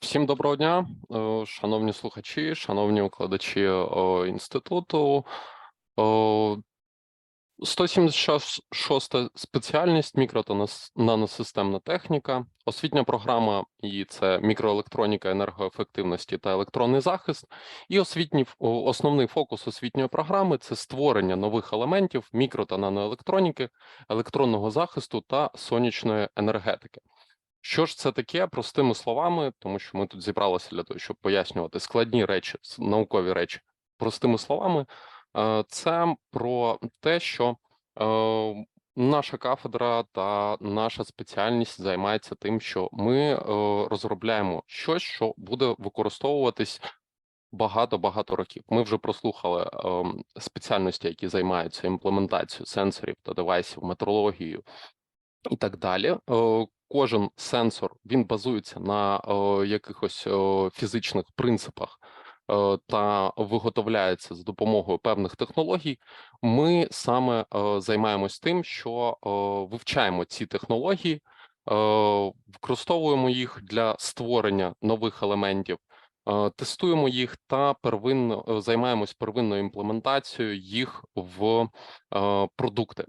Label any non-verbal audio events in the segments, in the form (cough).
Всім доброго дня, е, шановні слухачі, шановні викладачі інституту. Е, 176 спеціальність мікро та наносистемна техніка, освітня програма і це мікроелектроніка, енергоефективності та електронний захист. І освітній основний фокус освітньої програми це створення нових елементів мікро та наноелектроніки, електронного захисту та сонячної енергетики. Що ж це таке простими словами, тому що ми тут зібралися для того, щоб пояснювати складні речі, наукові речі простими словами. Е, Це про те, що е, наша кафедра та наша спеціальність займається тим, що ми е, розробляємо щось, що буде використовуватись багато-багато років. Ми вже прослухали спеціальності, які займаються імплементацією сенсорів та девайсів, метрологією і так далі. Кожен сенсор він базується на е, якихось е, фізичних принципах та виготовляється за допомогою певних технологій. Ми саме займаємось тим, що вивчаємо ці технології, використовуємо їх для створення нових елементів. Тестуємо їх та первинно займаємось первинною імплементацією їх в продукти.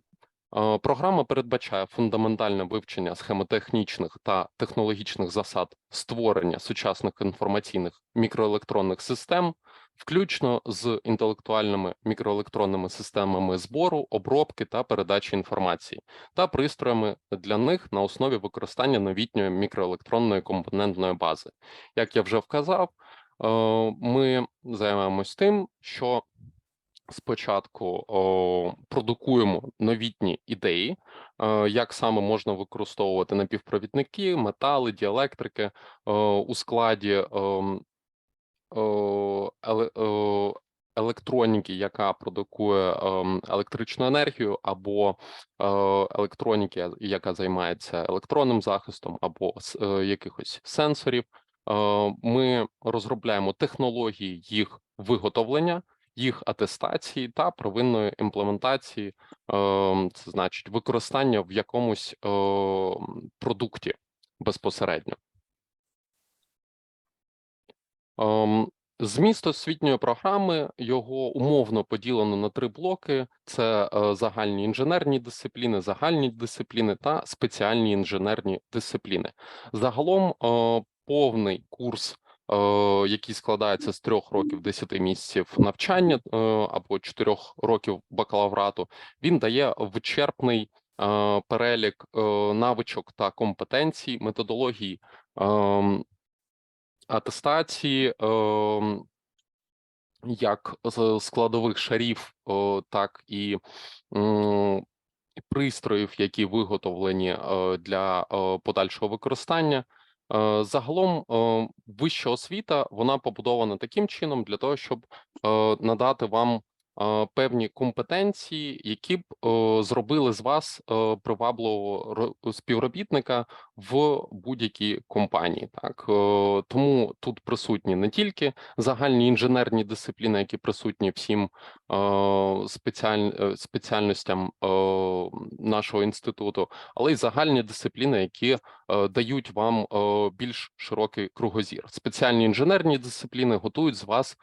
Е, Програма передбачає фундаментальне вивчення схемотехнічних та технологічних засад створення сучасних інформаційних мікроелектронних систем, включно з інтелектуальними мікроелектронними системами збору, обробки та передачі інформації, та пристроями для них на основі використання новітньої мікроелектронної компонентної бази. Як я вже вказав, е, ми займаємось тим, що спочатку о, продукуємо новітні ідеї, е, як саме можна використовувати напівпровідники, метали, діелектрики е, у складі ем, о, о, електроніки, яка продукує ем, електричну енергію, або е, електроніки, яка займається електронним захистом, або е, якихось сенсорів. Ми розробляємо технології їх виготовлення, їх атестації та провинної імплементації, ем, це значить використання в якомусь е, продукті безпосередньо. Ем, Зміст освітньої програми його умовно поділено на три блоки: це е, загальні інженерні дисципліни, загальні дисципліни та спеціальні інженерні дисципліни. Загалом е, повний курс, який складається з трьох років 10 місяців навчання е, або чотирьох років бакалаврату, він дає вичерпний е, перелік е, навичок та компетенцій, методології. ем, атестації, ем, як складових шарів, так і пристроїв, які виготовлені е, для е, подальшого використання. Е, Загалом е, вища освіта вона побудована таким чином для того, щоб е, надати вам певні компетенції, які б зробили з вас привабливого співробітника в будь-якій компанії. Так тому тут присутні не тільки загальні інженерні дисципліни, які присутні всім спеціаль... е, спеціальностям нашого інституту, але й загальні дисципліни, які дають вам більш широкий кругозір. Спеціальні інженерні дисципліни готують з вас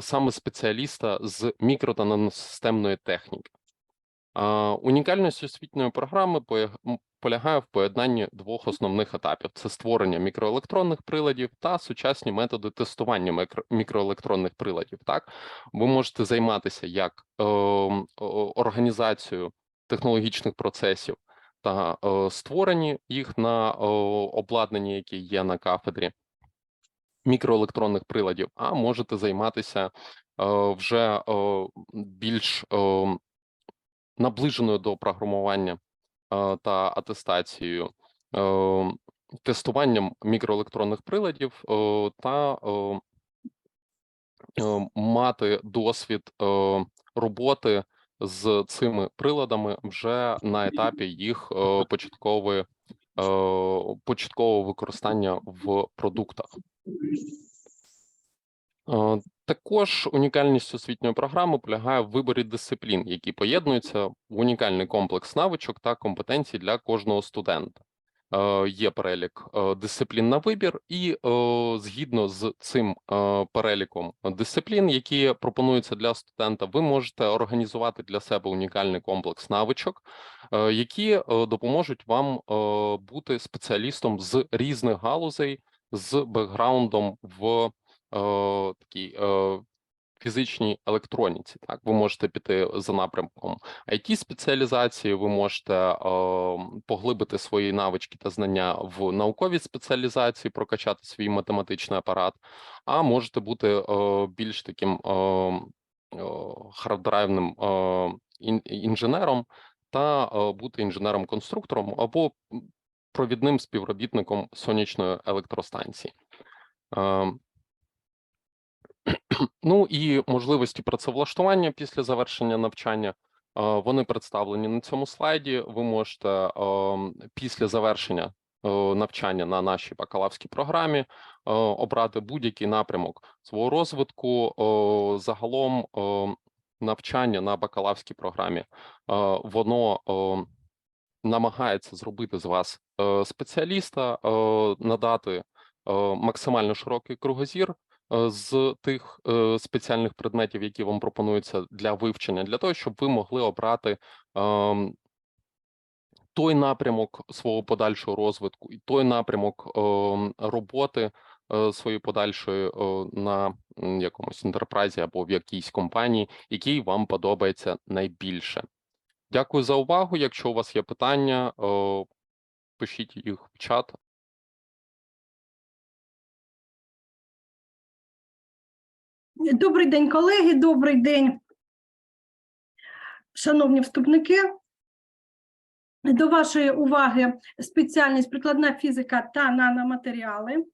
саме спеціаліста з мікро та наносистемної техніки. Унікальність освітньої програми полягає в поєднанні двох основних етапів: це створення мікроелектронних приладів та сучасні методи тестування мікроелектронних приладів. Так, ви можете займатися як організацією технологічних процесів та е, створенні їх на е, обладнанні, які є на кафедрі мікроелектронних приладів, а можете займатися е, вже більш наближеною до програмування е, та атестацією, е, тестуванням мікроелектронних приладів та мати досвід роботи з цими приладами вже на етапі їх початкової початкового використання в продуктах. Е, Також унікальність освітньої програми полягає в виборі дисциплін, які поєднуються в унікальний комплекс навичок та компетенцій для кожного студента. е, є перелік е, дисциплін на вибір, і згідно з цим переліком дисциплін, які пропонуються для студента, ви можете організувати для себе унікальний комплекс навичок, які допоможуть вам бути спеціалістом з різних галузей з бекграундом в е, такій е, фізичній електроніці. Так, ви можете піти за напрямком it спеціалізації, ви можете е, поглибити свої навички та знання в науковій спеціалізації, прокачати свій математичний апарат, а можете бути більш таким харддрайвним інженером та бути інженером-конструктором або провідним співробітником сонячної електростанції. Е, (clears throat) Ну і можливості працевлаштування після завершення навчання. е, Вони представлені на цьому слайді. Ви можете ем, після завершення е, навчання на нашій бакалаврській програмі е, обрати будь-який напрямок свого розвитку. Загалом е, навчання на бакалаврській програмі воно намагається зробити з вас е, спеціаліста, е, надати е, максимально широкий кругозір з тих спеціальних предметів, які вам пропонуються для вивчення, для того, щоб ви могли обрати ем, той напрямок свого подальшого розвитку і той напрямок ем, роботи своєї подальшої на якомусь інтерпрайзі або в якійсь компанії, який вам подобається найбільше. Дякую за увагу. Якщо у вас є питання, пишіть їх в чат. Добрий день, колеги. Добрий день, шановні вступники. До вашої уваги спеціальність прикладна фізика та наноматеріали.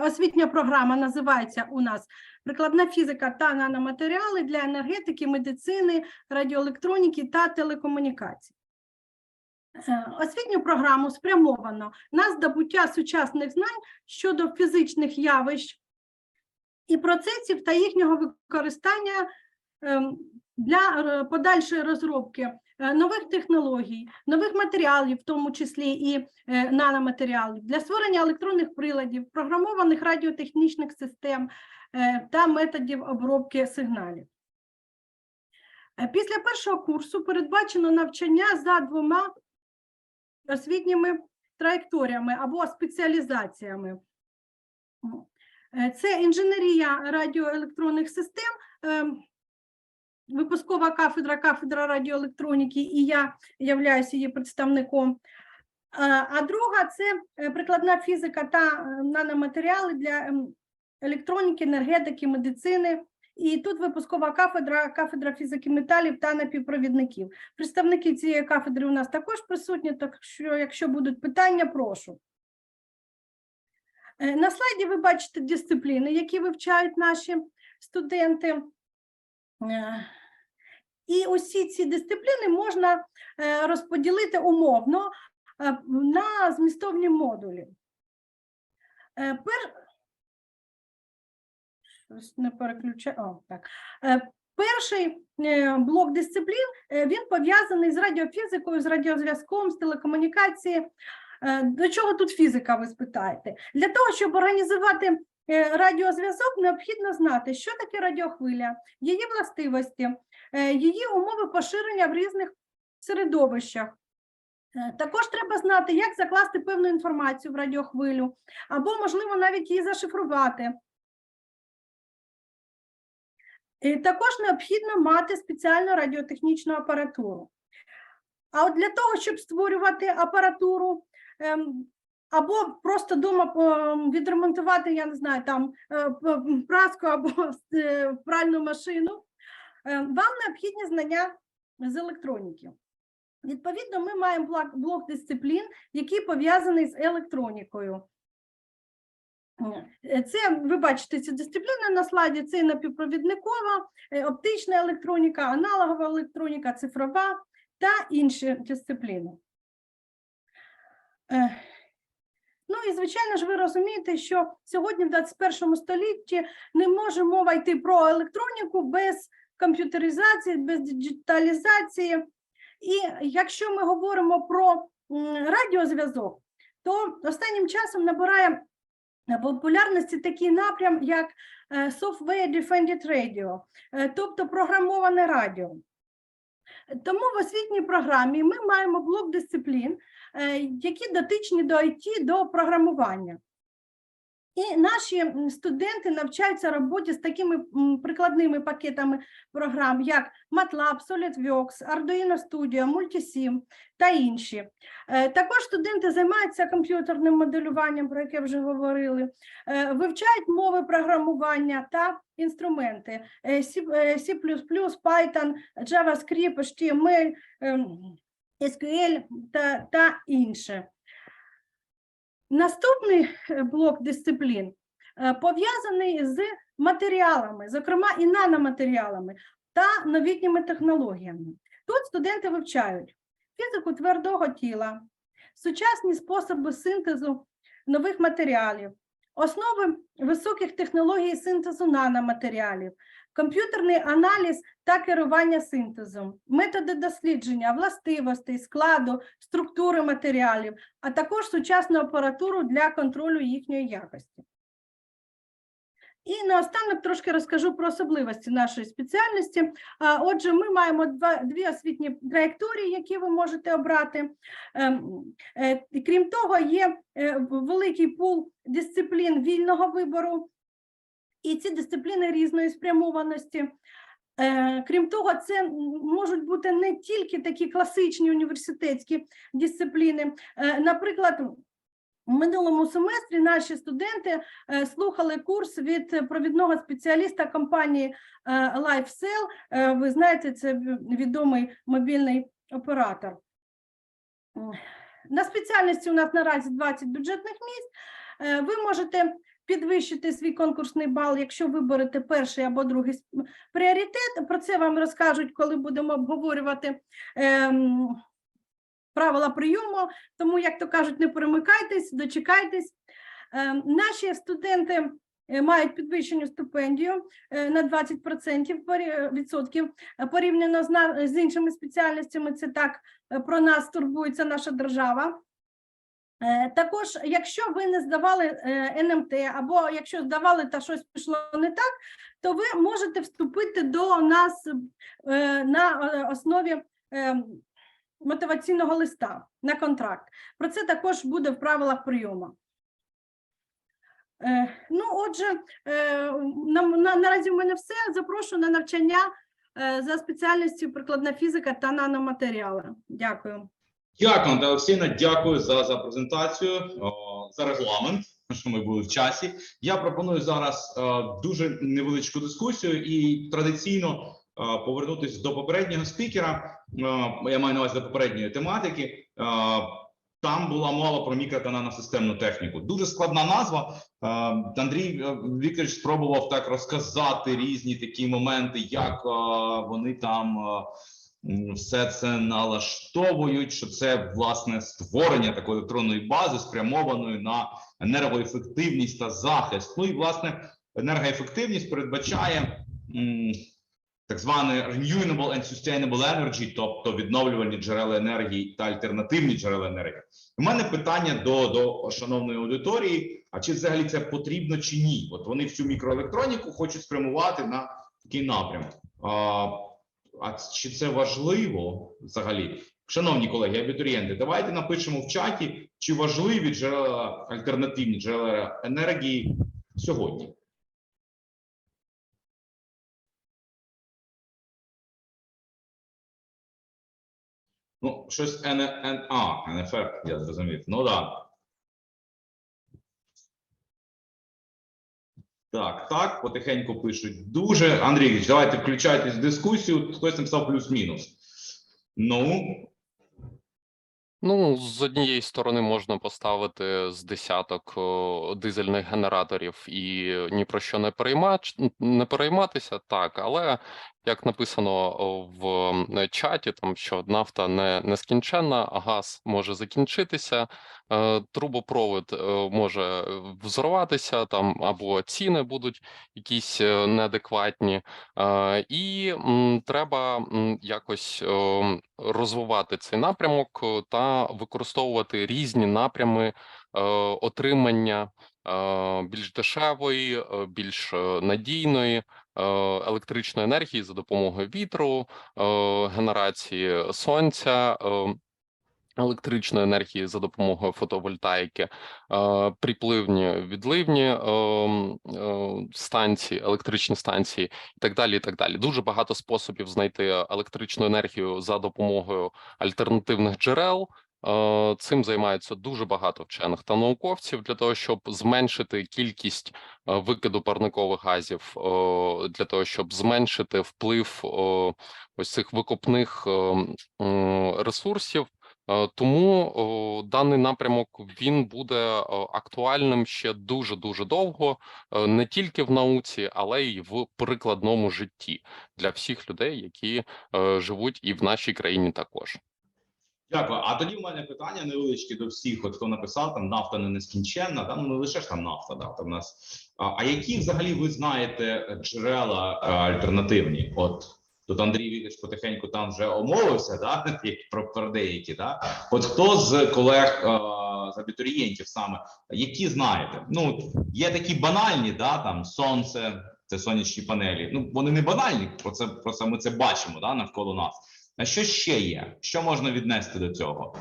Освітня програма називається у нас Прикладна фізика та наноматеріали для енергетики, медицини, радіоелектроніки та телекомунікацій. Е, Освітню програму спрямовано на здобуття сучасних знань щодо фізичних явищ і процесів та їхнього використання ем, для е, подальшої розробки нових технологій, нових матеріалів, в тому числі і е, наноматеріалів, для створення електронних приладів, програмованих радіотехнічних систем е, та методів обробки сигналів. Е, Після першого курсу передбачено навчання за двома освітніми траєкторіями або спеціалізаціями. Е, Це інженерія радіоелектронних систем, ем, випускова кафедра, кафедра радіоелектроніки, і я являюся її представником. А друга це е, прикладна фізика та е, наноматеріали для ем, електроніки, енергетики, медицини. І тут випускова кафедра, кафедра фізики металів та напівпровідників. Представники цієї кафедри у нас також присутні, так що, якщо будуть питання, прошу. Е, На слайді ви бачите дисципліни, які вивчають наші студенти. Е, І усі ці дисципліни можна е, розподілити умовно е, на змістовні модулі. Пер... Щось не переключаю. О, так. Перший блок дисциплін він пов'язаний з радіофізикою, з радіозв'язком, з телекомунікації. Е, До чого тут фізика, ви спитаєте? Для того, щоб організувати радіозв'язок, необхідно знати, що таке радіохвиля, її властивості, е, її умови поширення в різних середовищах. Е, Також треба знати, як закласти певну інформацію в радіохвилю, або, можливо, навіть її зашифрувати. І також необхідно мати спеціальну радіотехнічну апаратуру. А от для того, щоб створювати апаратуру, ем, або просто вдома відремонтувати, я не знаю, там е, праску або (laughs) е, пральну машину, е, вам необхідні знання з електроніки. Відповідно, ми маємо блок, дисциплін, який пов'язаний з електронікою. Це ви бачите ці дисципліни на слайді: це напівпровідникова, оптична електроніка, аналогова електроніка, цифрова та інші дисципліни. Ну і звичайно ж, ви розумієте, що сьогодні, в 21 столітті, не може мова йти про електроніку без комп'ютеризації, без диджиталізації. І якщо ми говоримо про радіозв'язок, то останнім часом набирає е, популярності такий напрям, як е, Software Defended Radio, е, тобто програмоване радіо. Тому в освітній програмі ми маємо блок дисциплін, е, які дотичні до IT, до програмування. І наші студенти навчаються роботі з такими прикладними пакетами програм, як MATLAB, SolidWorks, Arduino Studio, Multisim та інші. Е, Також студенти займаються комп'ютерним моделюванням, про яке вже говорили, е, вивчають мови програмування та інструменти е, C, Python, JavaScript, HTML, ем, SQL та, та інше. Наступний е, блок дисциплін е, пов'язаний з матеріалами, зокрема і наноматеріалами та новітніми технологіями. Тут студенти вивчають фізику твердого тіла, сучасні способи синтезу нових матеріалів, основи високих технологій синтезу наноматеріалів, комп'ютерний аналіз та керування синтезом, методи дослідження властивостей, складу, структури матеріалів, а також сучасну апаратуру для контролю їхньої якості. І наостанок трошки розкажу про особливості нашої спеціальності. Отже, ми маємо два, дві освітні траєкторії, які ви можете обрати. Ем, е, Крім того, є е, великий пул дисциплін вільного вибору, і ці дисципліни різної спрямованості. Е, Крім того, це можуть бути не тільки такі класичні університетські дисципліни. Е, Наприклад, у минулому семестрі наші студенти е, слухали курс від провідного спеціаліста компанії LifeCell. Е, Ви знаєте, це відомий мобільний оператор. На спеціальності у нас наразі 20 бюджетних місць. Ви можете підвищити свій конкурсний бал, якщо виберете перший або другий пріоритет. Про це вам розкажуть, коли будемо обговорювати ем, правила прийому. Тому, як то кажуть, не перемикайтесь, дочекайтесь. Ем, Наші студенти е, мають підвищену стипендію е, на 20% відсотків е, порівняно з, іншими спеціальностями. Це так про нас турбується наша держава. Е, Також, якщо ви не здавали е, НМТ, або якщо здавали та щось пішло не так, то ви можете вступити до нас е, на основі мотиваційного листа на контракт. Про це також буде в правилах прийому. Ну, отже, на, на, наразі в мене все. Запрошую на навчання за спеціальністю прикладна фізика та наноматеріали. Дякую. Дякую, Антон Олексійовна, дякую за, за презентацію, за регламент, що ми були в часі. Я пропоную зараз е, дуже невеличку дискусію і традиційно е, повернутися до попереднього спікера. Е, я маю на увазі до попередньої тематики. Там була мова про мікро та наносистемну техніку. Дуже складна назва. Андрій Вікторович спробував так розказати різні такі моменти, як вони там. Все це налаштовують, що це власне створення такої електронної бази, спрямованої на енергоефективність та захист. Ну і власне енергоефективність передбачає так зване renewable and sustainable energy, тобто відновлювальні джерела енергії та альтернативні джерела енергії. У мене питання до, до шановної аудиторії: а чи взагалі це потрібно чи ні? От вони всю мікроелектроніку хочуть спрямувати на такий напрямок. А, чи це важливо взагалі? Шановні колеги, абітурієнти, давайте напишемо в чаті, чи важливі джерела альтернативні джерела енергії сьогодні. Ну, щось Н, Н, а, НФР, я зрозумів. Ну да. Так, так, потихеньку пишуть. Дуже. Андрійович, давайте включайтесь в дискусію. Хтось написав плюс-мінус. Ну, Ну, з однієї сторони можна поставити з десяток дизельних генераторів і ні про що не переймач, не перейматися, так, але як написано в чаті, там що нафта не нескінченна, а газ може закінчитися, е, трубопровід е, може е, взорватися там, або ціни будуть якісь е, неадекватні, е, і м, треба м, якось е, розвивати цей напрямок е, та використовувати різні напрями е, отримання е, більш дешевої, більш надійної електричної енергії за допомогою вітру, генерації сонця. Електричної енергії за допомогою фотовольтаїки, е, припливні відливні е, м, е, станції, електричні станції і так далі. І так далі. Дуже багато способів знайти електричну енергію за допомогою альтернативних джерел. Е, Цим займаються дуже багато вчених та науковців для того, щоб зменшити кількість викиду парникових газів, для того, щоб зменшити вплив ось цих викопних е, ресурсів. Е, Тому даний напрямок він буде актуальним ще дуже дуже довго, е, не тільки в науці, але й в прикладному житті для всіх людей, які е, живуть і в нашій країні також. Дякую. А тоді в мене питання невеличке до всіх, от хто написав там нафта не нескінченна, там ну не лише ж там нафта, да, там нас. А, а які взагалі ви знаєте джерела е, альтернативні? От тут Андрій Вікич потихеньку там вже омовився, да, (laughs) про, про деякі, да. От хто з колег е, з абітурієнтів саме, які знаєте? Ну, є такі банальні, да, там сонце, це сонячні панелі. Ну, вони не банальні, про це, про це ми це бачимо да, навколо нас. А що ще є? Що можна віднести до цього?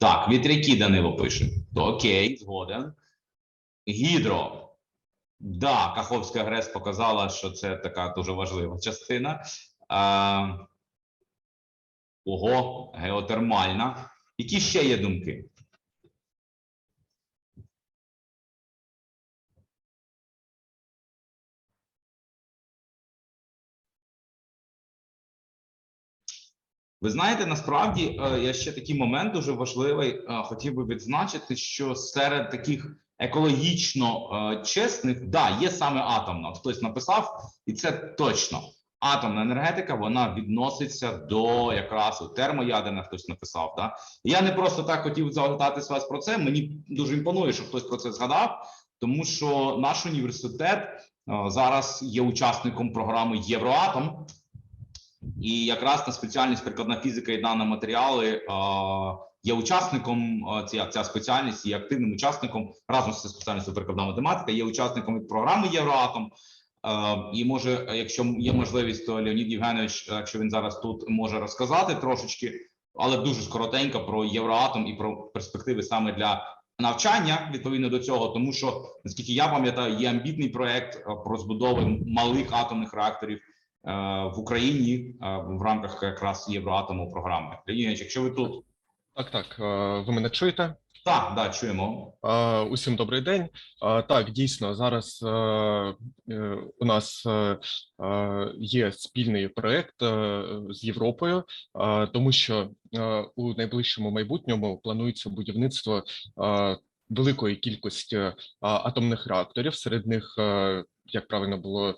Так, вітряки Данило пише. То окей, згоден. Гідро. Да, Каховська ГРЕС показала, що це така дуже важлива частина. А, ого, геотермальна. Які ще є думки? Ви знаєте, насправді е, я ще такий момент дуже важливий е, хотів би відзначити, що серед таких екологічно е, чесних, да, є саме атомна. Хтось написав, і це точно. Атомна енергетика вона відноситься до якраз термоядерна, хтось написав. Да? Я не просто так хотів запитати вас про це. Мені дуже імпонує, що хтось про це згадав, тому що наш університет е, зараз є учасником програми Євроатом. І якраз на спеціальність прикладна фізика і наноматеріали е, є учасником е, ця, ця спеціальність, є активним учасником разом з спеціальністю прикладна математика, є учасником від програми Євроатом. Е, і може, якщо є можливість, то Леонід Євгенович, якщо він зараз тут може розказати трошечки, але дуже скоротенько про Євроатом і про перспективи саме для навчання відповідно до цього, тому що наскільки я пам'ятаю, є амбітний проект е, про збудову малих атомних реакторів е, в Україні е, в рамках якраз Євроатому програми. Леонід якщо ви тут Так, так, е, ви мене чуєте? так, да, чуємо. Е, Усім добрий день. Е, Так, дійсно, зараз у нас є спільний проект з Європою, тому що у найближчому майбутньому планується будівництво великої кількості атомних реакторів. Серед них, як правильно було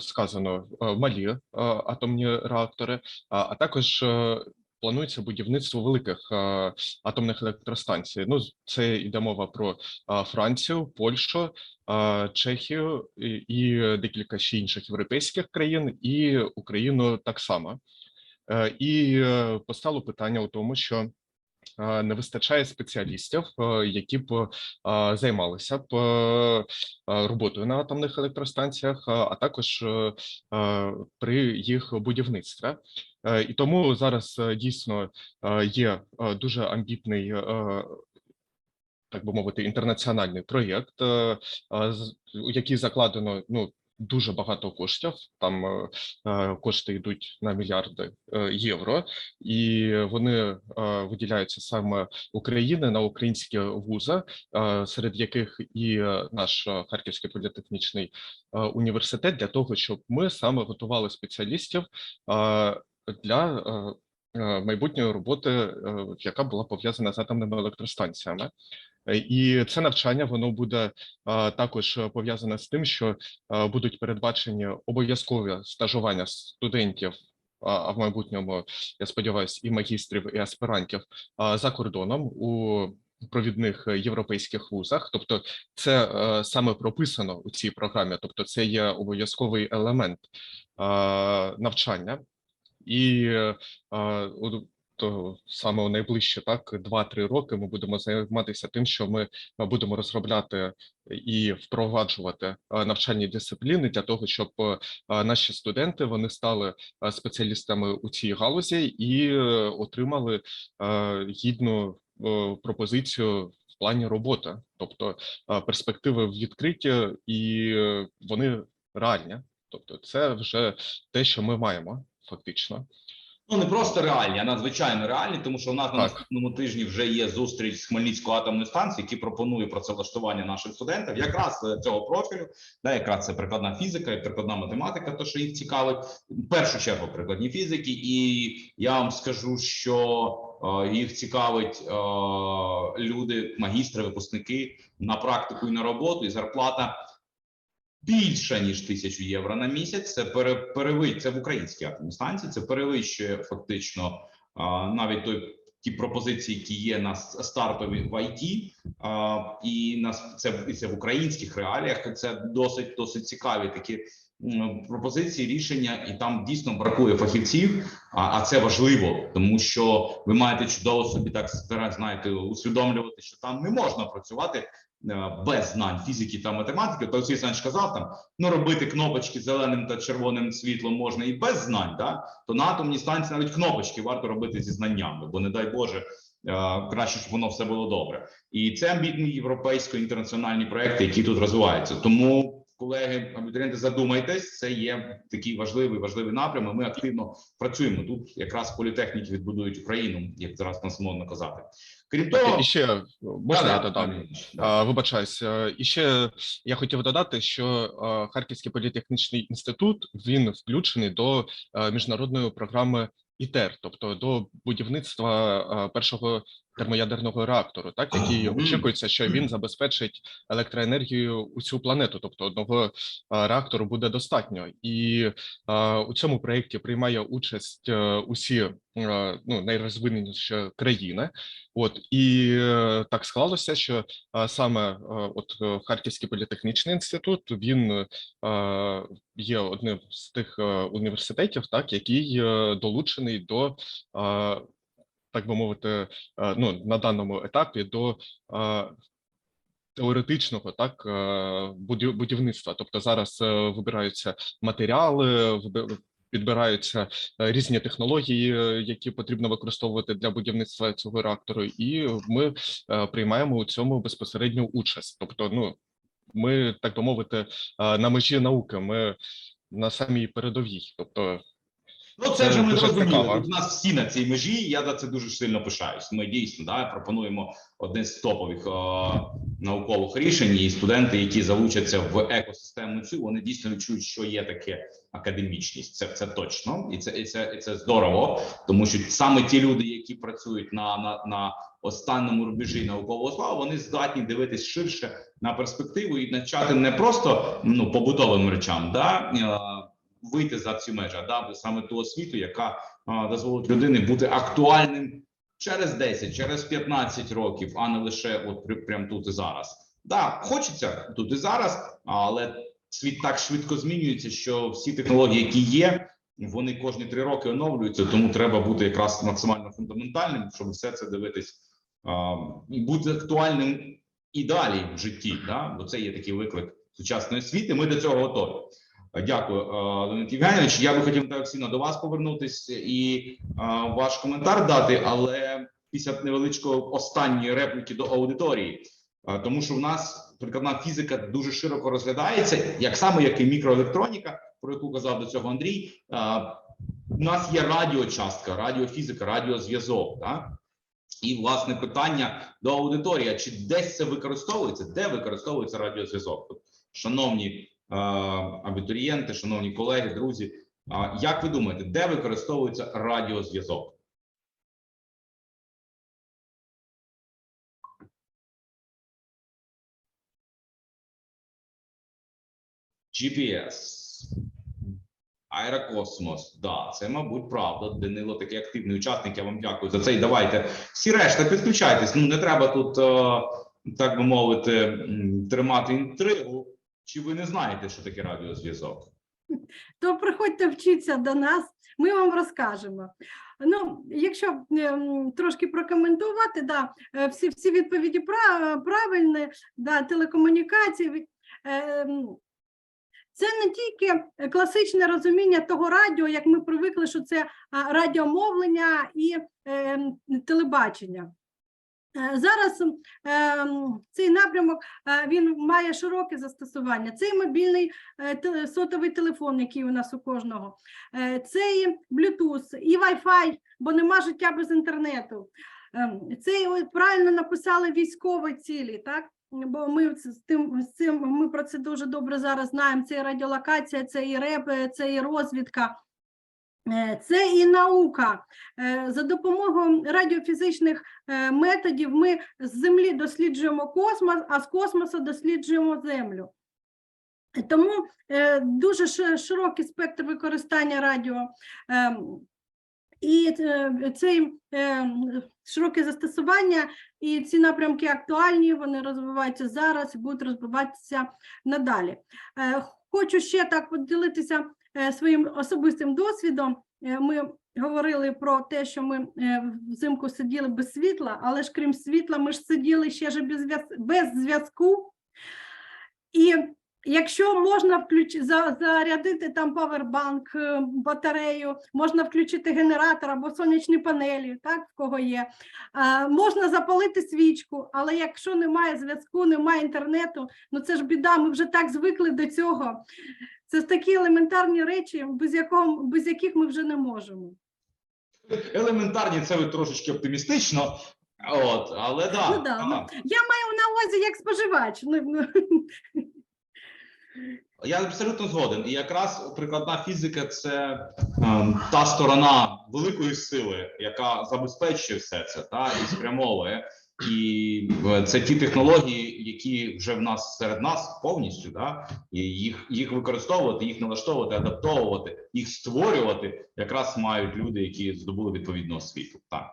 сказано, малі атомні реактори, а також планується будівництво великих а, атомних електростанцій. Ну, це йде мова про а, Францію, Польщу, а, Чехію і, і декілька ще інших європейських країн, і Україну так само. А, І е, постало питання у тому, що е, не вистачає спеціалістів, е, які б займалися б роботою на атомних електростанціях, а також е, при їх будівництві. Е, І тому зараз дійсно є дуже амбітний, так би мовити, інтернаціональний проєкт, який закладено ну. Дуже багато коштів, там е, е, кошти йдуть на мільярди е, євро, і вони виділяються саме України на українські вузи, серед яких і наш Харківський політехнічний університет, для того, щоб ми саме готували спеціалістів для майбутньої роботи, яка була пов'язана з атомними електростанціями. Е, І це навчання воно буде також е, пов'язане з тим, що а, будуть передбачені обов'язкові стажування студентів, а, в майбутньому, я сподіваюся, і магістрів, і аспірантів за кордоном у провідних е, європейських вузах. Тобто, це е, саме прописано у цій програмі, тобто, це є обов'язковий елемент навчання. І е, а, у- то саме у найближчі так 2-3 роки ми будемо займатися тим, що ми е, будемо розробляти і впроваджувати е, навчальні дисципліни для того, щоб е, наші студенти вони стали е, спеціалістами у цій галузі і е, отримали е, гідну е, пропозицію в плані роботи, тобто е, перспективи відкриті і е, вони реальні. Тобто, це вже те, що ми маємо фактично. Ну не просто реальні, а надзвичайно реальні, тому що у нас на наступному тижні вже є зустріч з Хмельницькою атомною станцією, які пропонує працевлаштування наших студентів, якраз е, цього профілю, да, якраз це прикладна фізика і прикладна математика, то що їх цікавить. В першу чергу прикладні фізики, і я вам скажу, що е, їх цікавить е, люди, магістри, випускники на практику і на роботу, і зарплата. Більше ніж тисячу євро на місяць. Це пере, це в українській атомній станції. Це перевищує фактично навіть той ті пропозиції, які є на стартові в IT, а, і на це, і це в українських реаліях. Це досить досить цікаві такі пропозиції, рішення, і там дійсно бракує фахівців. А, а це важливо, тому що ви маєте чудово собі так знаєте, усвідомлювати, що там не можна працювати без знань фізики та математики. То Олексій Олександрович казав там, ну робити кнопочки зеленим та червоним світлом можна і без знань, да? то на атомній станції навіть кнопочки варто робити зі знаннями, бо не дай Боже, е, краще, щоб воно все було добре. І це амбітні європейсько-інтернаціональні проекти, які тут розвиваються. Тому, колеги, абітурієнти, задумайтесь, це є такий важливий важливий напрям. Ми активно працюємо тут. Якраз політехніки відбудують Україну, як зараз нас модно казати. Крім того, І ще можна додам? Андрій да. Вибачаюсь, е, і ще я хотів додати, що е, Харківський політехнічний інститут він включений до е, міжнародної програми ІТЕР, тобто до будівництва першого термоядерного реактору, так який очікується, що він забезпечить електроенергію усю планету, тобто одного е, реактору буде достатньо, і е, у цьому проєкті приймає участь е, усі е, ну найрозвиненіші країни. От і е, так склалося, що а саме е, от е, Харківський політехнічний інститут він е, є одним з тих е, університетів, так який е, долучений до е, так би мовити, е, ну на даному етапі до е, теоретичного так е, будівництва. Тобто зараз вибираються матеріали, підбираються різні технології, які потрібно використовувати для будівництва цього реактору, і ми приймаємо у цьому безпосередню участь. Тобто, ну ми так би мовити, на межі науки, ми на самій передовій. Тобто, Ну, це Це вже ми зрозуміли. У нас всі на цій межі. Я за це дуже сильно пишаюсь. Ми дійсно да, пропонуємо одне з топових е, наукових рішень, і студенти, які залучаться в екосистему цю, вони дійсно відчують, що є таке академічність. Це це точно, і це і це і це здорово, тому що саме ті люди, які працюють на, на, на останньому рубежі наукового слава, вони здатні дивитись ширше на перспективу і навчати не просто ну побутовим речам, да. Вийти за цю межу, а дати саме ту освіту, яка а, дозволить людині бути актуальним через 10, через 15 років, а не лише от прямо тут і зараз. Да, хочеться тут і зараз, але світ так швидко змінюється, що всі технології, які є, вони кожні три роки оновлюються, тому треба бути якраз максимально фундаментальним, щоб все це дивитись і бути актуальним і далі в житті. Да? Бо це є такий виклик сучасної освіти. Ми до цього готові. Дякую, е, Леонід Євгенович. Я би хотів Олексійно, до вас повернутись і е, ваш коментар дати, але після невеличкої останньої репліки до аудиторії, Е, тому що в нас прикладна фізика дуже широко розглядається, як саме як і мікроелектроніка, про яку казав до цього Андрій. У нас є радіочастка, радіофізика, радіозв'язок. Так? І власне питання до аудиторії: чи десь це використовується? Де використовується радіозв'язок? Шановні абітурієнти, шановні колеги, друзі. Як ви думаєте, де використовується радіозв'язок? GPS. Аерокосмос, да, це, мабуть, правда. Данило такий активний учасник. Я вам дякую за це. І давайте. Всі решта, підключайтесь. Ну не треба тут, е, так би мовити, тримати інтригу. Чи ви не знаєте, що таке радіозв'язок? То приходьте вчитися до нас, ми вам розкажемо. Ну, якщо ем, трошки прокоментувати, да, е, всі, всі відповіді правильні, да, телекомунікації. ем, Це не тільки класичне розуміння того радіо, як ми привикли, що це радіомовлення і ем, телебачення. Е, Зараз ем, цей напрямок е, він має широке застосування. Це і мобільний е, сотовий телефон, який у нас у кожного, це і Bluetooth, і Wi-Fi, бо нема життя без інтернету. Ем, Це правильно написали військові цілі, так? Бо ми з тим з цим ми про це дуже добре зараз знаємо. Це і радіолокація, це і РЕП, це і розвідка. Е, Це і наука. Е, За допомогою радіофізичних е, методів ми з Землі досліджуємо космос, а з космосу досліджуємо Землю. Тому дуже широкий спектр використання радіо. І е, цей е, широке застосування і ці напрямки актуальні, вони розвиваються зараз і будуть розвиватися надалі. Хочу ще так поділитися своїм особистим досвідом. Е, Ми говорили про те, що ми е, взимку сиділи без світла, але ж крім світла, ми ж сиділи ще ж без зв'язку. І якщо можна включ... зарядити там павербанк, е, батарею, можна включити генератор або сонячні панелі, так, в кого є. А, можна запалити свічку, але якщо немає зв'язку, немає інтернету, ну це ж біда, ми вже так звикли до цього. Це ж такі елементарні речі, без, якого... без яких ми вже не можемо. Елементарні, це ви трошечки оптимістично. От, але да, Ну да, ну, Я маю на увазі як споживач. Я абсолютно згоден. І якраз прикладна фізика це ем, та сторона великої сили, яка забезпечує все це та і спрямовує. І е, це ті технології, які вже в нас серед нас повністю, да, і їх, їх використовувати, їх налаштовувати, адаптовувати, їх створювати, якраз мають люди, які здобули відповідну освіту. Так